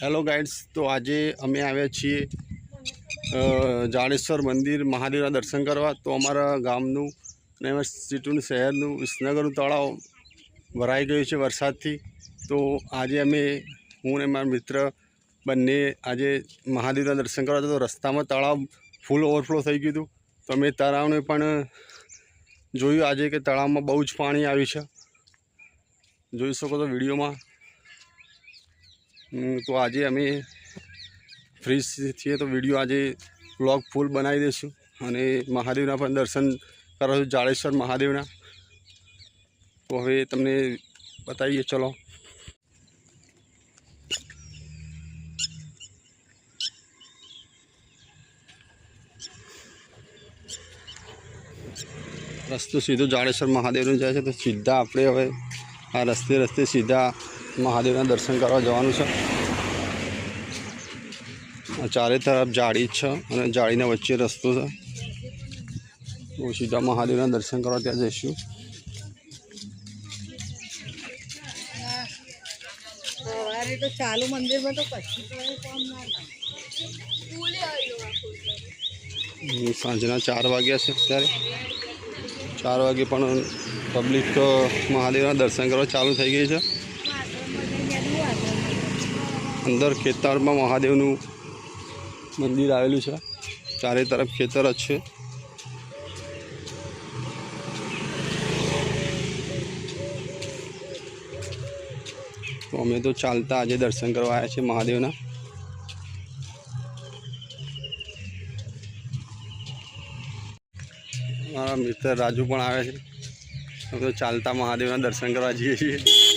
Hello guides તો આજે અમે આવ્યા છીએ જાડેશ્વર મંદિર મહાદેવના દર્શન કરવા. તો અમારા ગામનું અને એમાં સિટીનું શહેરનું, વિસનગરનું તળાવ ભરાઈ ગયું છે વરસાદથી. તો આજે અમે, હું અને મારા મિત્ર બંને આજે મહાદેવના દર્શન કરવા તો રસ્તામાં તળાવ ફૂલ ઓવરફ્લો થઈ ગયું હતું. તો અમે તળાવને પણ જોયું આજે કે તળાવમાં બહુ જ પાણી આવ્યું છે. જોઈ શકો તો વિડીયોમાં તો આજે અમે ફ્રી છીએ તો વીડિયો આજે વ્લોગ ફૂલ બનાવી દઈશું અને મહાદેવના પણ દર્શન કરાવીશું, જાડેશ્વર મહાદેવના. તો હવે તમને બતાવીએ, ચલો. રસ્તો સીધો જાડેશ્વર મહાદેવનો જાય છે, તો સીધા આપણે હવે આ રસ્તે રસ્તે સીધા મહાદેવના દર્શન કરવા જવાનું છે આ ચારે તરફ જાળી જ છે અને જાળીના વચ્ચે રસ્તો છે તો સીધા મહાદેવના દર્શન કરવા ત્યાં જઈશું સવારે તો ચાલુ મંદિરમાં તો કશું તો એ કામ ના થાય અને સાંજના ચાર વાગ્યા છે અત્યારે ચાર વાગે પણ પબ્લિક મહાદેવના દર્શન કરવા ચાલુ થઈ ગઈ છે અંદર ખેતરમાં મહાદેવનું મંદિર આવેલું છે. ચારે તરફ ખેતર જ છે. અમે તો ચાલતા આજે દર્શન કરવા આવ્યા છીએ મહાદેવના. મારા મિત્ર રાજુ પણ આવે છે. અમે તો ચાલતા મહાદેવના દર્શન કરવા જઈએ છીએ.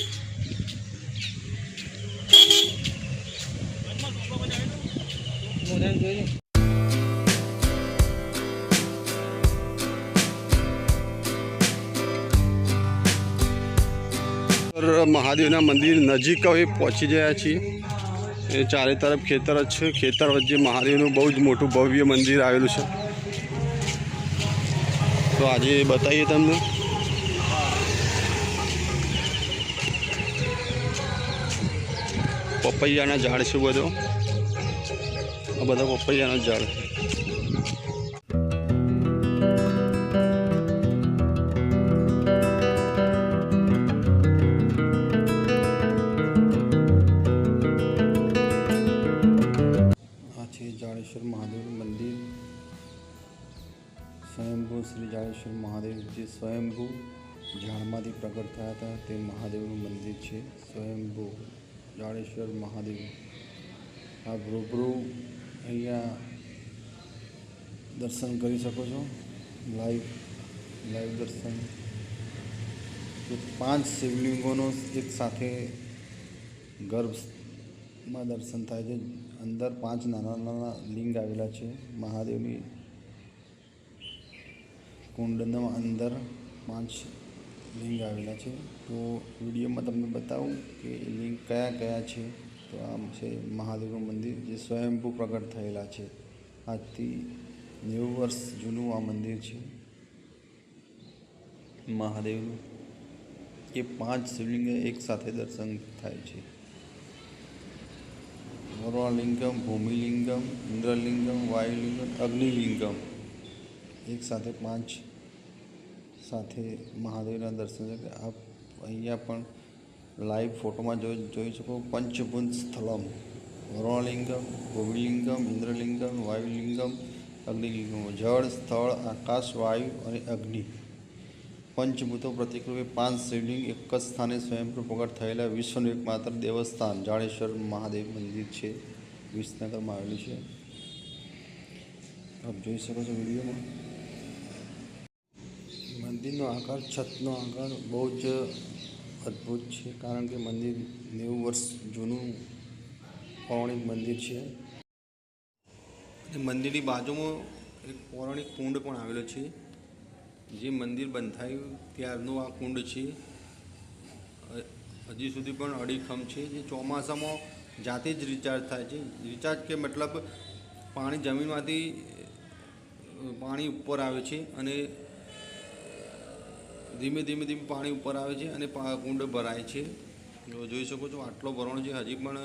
મહાદેવના મંદિર નજીક હવે પહોંચી ગયા છીએ. એ ચારે તરફ ખેતર જ છે. ખેતર વચ્ચે મહાદેવનું બહુ જ મોટું ભવ્ય મંદિર આવેલું છે. તો આજે બતાવીએ તમને. પપૈયાના ઝાડ છે બધો. આ બધા પપૈયાના ઝાડ. જાડેશ્વર મહાદેવનું મંદિર. સ્વયંભૂ શ્રી જાડેશ્વર મહાદેવ જે સ્વયંભૂ ઝાડમાંથી પ્રગટ થયા હતા, તે મહાદેવનું મંદિર છે. સ્વયંભૂ જાડેશ્વર મહાદેવ. આ રૂબરૂ અહીંયા દર્શન કરી શકો છો. લાઈવ લાઈવ દર્શન. પાંચ શિવલિંગોનો એક સાથે ગર્ભમાં દર્શન થાય છે. અંદર પાંચ નાના નાના લિંગ આવેલા છે. મહાદેવની કુંડના અંદર પાંચ લિંગ આવેલા છે. તો વિડીયોમાં તમને બતાવું કે લિંગ કયા કયા છે. તો આમ છે મહાદેવનું મંદિર જે સ્વયંભૂ પ્રગટ થયેલા છે આજથી નેવું વર્ષ જૂનું આ મંદિર છે મહાદેવનું એ પાંચ શિવલિંગ એક સાથે દર્શન થાય છે વરુણલિંગમ ભૂમિલિંગમ ઇન્દ્રલિંગમ વાયુલિંગમ અગ્નિલિંગમ એક સાથે પાંચ સાથે મહાદેવના દર્શન છે કે આપ અહીંયા પણ લાઈવ ફોટોમાં જોઈ જોઈ શકો પંચભૂત સ્થળમ વરુણલિંગમ ભૂમિલિંગમ ઇન્દ્રલિંગમ, વાયુલિંગમ, અગ્નિલિંગમ. જળ, સ્થળ, આકાશ, વાયુ અને અગ્નિ. પંચભૂતો પ્રતિકરૂપે પાંચ શિવલિંગ એક જ સ્થાને સ્વયંભૂ પ્રગટ થયેલા વિશ્વનું એકમાત્ર દેવસ્થાન જાડેશ્વર મહાદેવ મંદિર છે. વિસનગરમાં આવેલું છે. આપ જોઈ શકો છો વિડીયોમાં. મંદિરનો આકાર, છતનો આકાર બહુ જ અદ્ભુત છે, કારણ કે મંદિર નેવું વર્ષ જૂનું પૌરાણિક મંદિર છે. મંદિરની બાજુમાં એક પૌરાણિક કુંડ પણ આવેલો છે. જે મંદિર બંધાયું ત્યારનું આ કુંડ છે. હજી સુધી પણ અડીખમ છે. જે ચોમાસામાં જાતે જ રિચાર્જ થાય છે. રિચાર્જ કે મતલબ પાણી જમીનમાંથી પાણી ઉપર આવે છે અને ધીમે ધીમે ધીમે પાણી ઉપર આવે છે અને કુંડ ભરાય છે. જોઈ શકો છો આટલો ભરણ છે, હજી પણ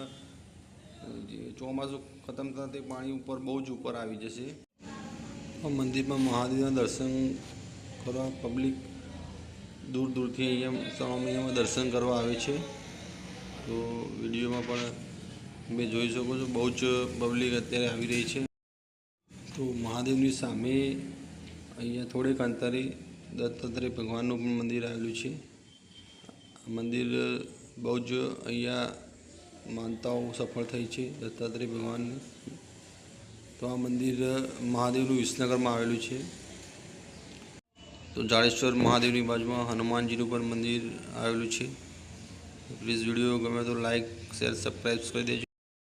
ચોમાસું ખતમ થતાં તે પાણી ઉપર બહુ જ ઉપર આવી જશે. મંદિરમાં મહાદેવના દર્શન કરવા પબ્લિક દૂર દૂરથી અહીંયા શ્રાવણ મહિનામાં દર્શન કરવા આવે છે. તો વિડીયોમાં પણ તમે જોઈ શકો છો બહુ જ પબ્લિક અત્યારે આવી રહી છે. તો મહાદેવની સામે અહીંયા થોડેક અંતરે દત્તાત્રેય ભગવાનનું પણ મંદિર આવેલું છે. મંદિર બહુ જ અહીંયા માનતાઓ સફળ થઈ છે દત્તાત્રેય ભગવાનની. તો આ મંદિર મહાદેવનું વિસનગરમાં આવેલું છે. તો જાડેશ્વર મહાદેવની બાજુમાં હનુમાનજીનું પણ મંદિર આવેલું છે. પ્લીઝ વીડિયો ગમે તો લાઇક શેર સબસ્ક્રાઈબ કરી દેજો.